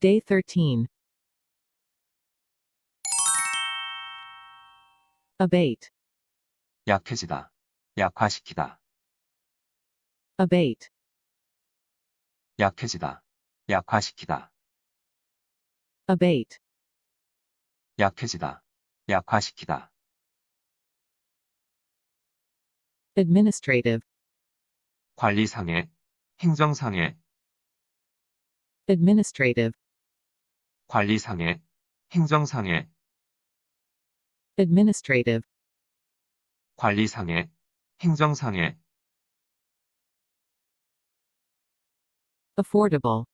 Day 13. Abate. 약해지다, 약화시키다, Abate. 약해지다, 약화시키다, Abate. 약해지다, 약화시키다, Administrative. 관리상해, 행정상해, Administrative. 관리상해, 행정상해, Administrative. 관리상해, 행정상해, Affordable.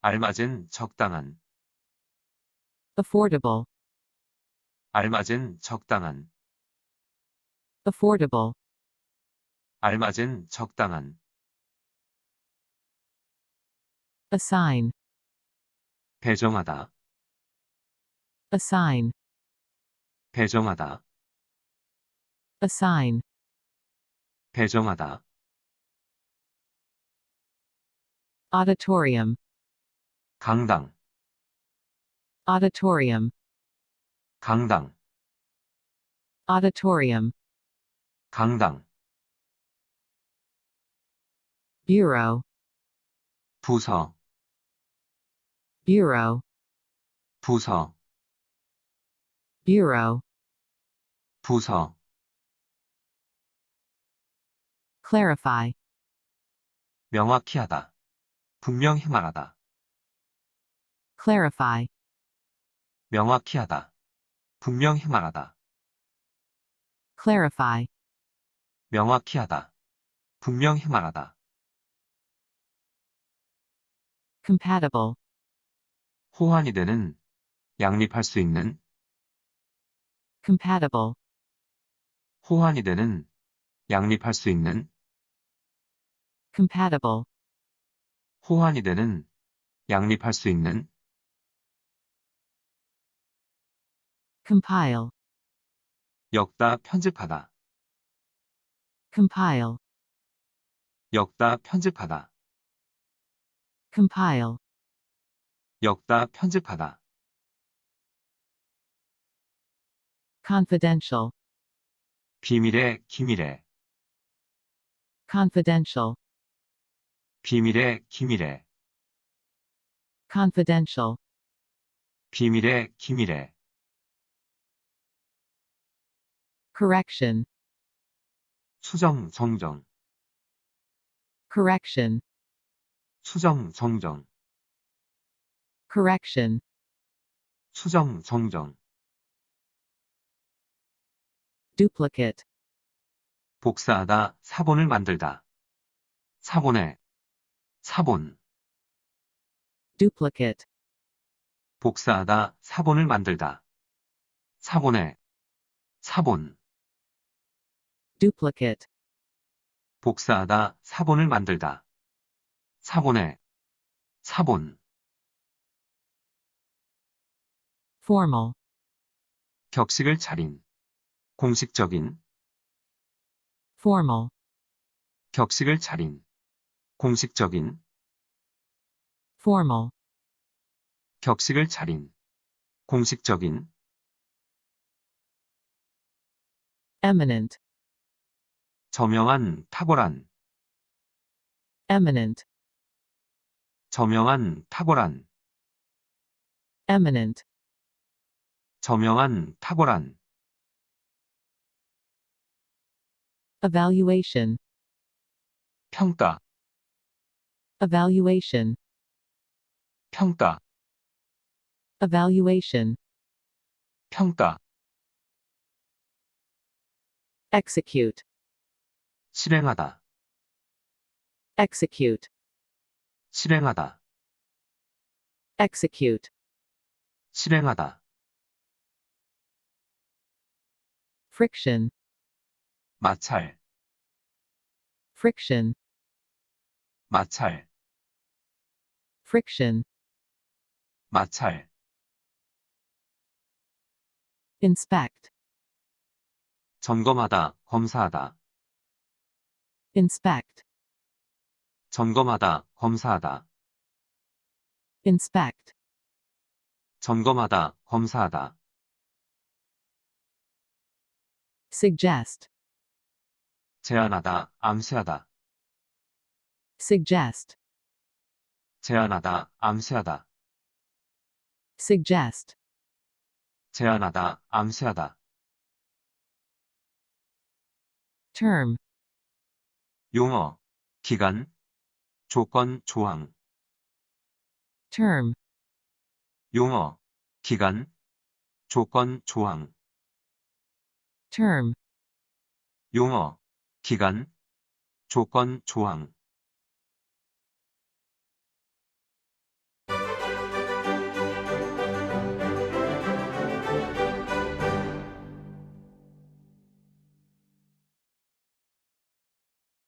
알맞은 적당한, Affordable. 알맞은 적당한, Affordable. 알맞은 적당한, Assign. 배정하다, Assign. 배정하다, Assign. 배정하다, Auditorium. 강당, Auditorium. 강당, Auditorium. 강당, Bureau. 부서, Bureau. 부서, Bureau. 부서, Clarify. 명확히 하다, 분명히 말하다, Clarify. 명확히 하다, 분명히 말하다, Clarify. 명확히 하다, 분명히 말하다, Compatible. 호환이 되는, 양립할 수 있는, Compatible. 호환이 되는, 양립할 수 있는, Compatible. 호환이 되는, 양립할 수 있는, Compile. 역다 편집하다, Compile. 역다 편집하다, Compile. 역다 편집하다, Confidential. 비밀의 기밀의, Confidential. 비밀의 기밀의, Confidential. 비밀의 기밀의, Correction. 수정 정정, Correction. 수정 정정, Correction. 수정 정정, Duplicate. 복사하다, 사본을 만들다, 사본의, 사본, Duplicate. 복사하다, 사본을 만들다, 사본의, 사본, Duplicate. 복사하다, 사본을 만들다, 사본의, 사본, Formal. 격식을 차린, 공식적인, Formal. 격식을 차린, 공식적인, Formal. 격식을 차린, 공식적인, Eminent. 저명한, 탁월한, Eminent. 저명한, 탁월한, Eminent. 저명한, 탁월한, Evaluation. 평가, Evaluation. 평가, Evaluation. 평가, Execute. 실행하다, Execute. 실행하다, Execute. 실행하다, Friction. 마찰, Friction. 마찰, Friction. 마찰, Inspect. 점검하다, 검사하다, Inspect. 점검하다, 검사하다, inspect, 점검하다, 검사하다, suggest, 제안하다, 암시하다, suggest, 제안하다, 암시하다, suggest, 제안하다, 암시하다, term, 용어, 기간, 조건, 조항, term, 용어, 기간, 조건, 조항, term, 용어, 기간, 조건, 조항,